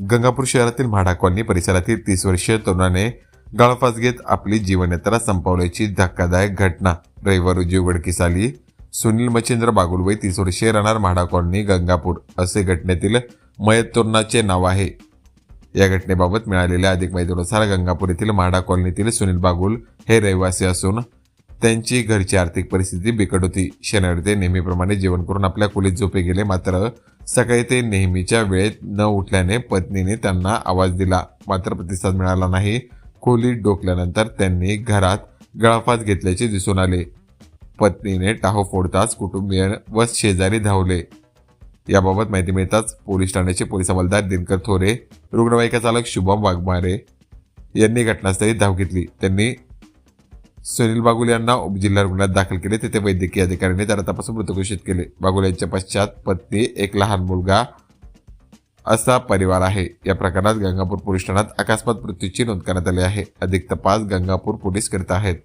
गंगापूर शहरातील म्हाडा कॉलनी परिसरातील तीस वर्षीय तरुणाने गळफास घेत आपली जीवनयात्रा संपवल्याची धक्कादायक घटना. रविवार रोजी उघडकीस आली. सुनील मच्छिंद्र बागुल तीस वर्षीय राहणार म्हाडा कॉलनी गंगापूर असे घटनेतील मयत तरुणाचे नाव आहे. या घटनेबाबत मिळालेल्या अधिक माहितीनुसार गंगापूर येथील म्हाडा कॉलनीतील सुनील बागुल हे रहिवासी असून त्यांची घरची आर्थिक परिस्थिती बिकट होती. शनिवारी ते नेहमीप्रमाणे जेवण करून आपल्या खोलीत झोपे गेले मात्र सकाळी ते नेहमीच्या वेळेत न उठल्याने पत्नीने त्यांना आवाज दिला. मात्र प्रतिसाद मिळाला नाही. खोलीत डोकल्यानंतर त्यांनी घरात गळाफास घेतल्याचे दिसून आले. पत्नीने टाहो फोडताच कुटुंबीय व शेजारी धावले. याबाबत माहिती मिळताच पोलीस ठाण्याचे पोलीस हवालदार दिनकर थोरे रुग्णवाहिका चालक शुभम वाघमारे यांनी घटनास्थळी धाव घेतली. त्यांनी सुनील बागुल यांना उपजिल्हा रुग्णालयात दाखल केले. तेथे वैद्यकीय अधिकाऱ्यांनी त्याला तपासून मृत घोषित केले. बागुल यांच्या पश्चात पत्नी एक लहान मुलगा असा परिवार आहे. या प्रकरणात गंगापूर पोलीस ठाण्यात अकस्मात मृत्यूची नोंद करण्यात आली आहे. अधिक तपास गंगापूर पोलीस करीत आहेत.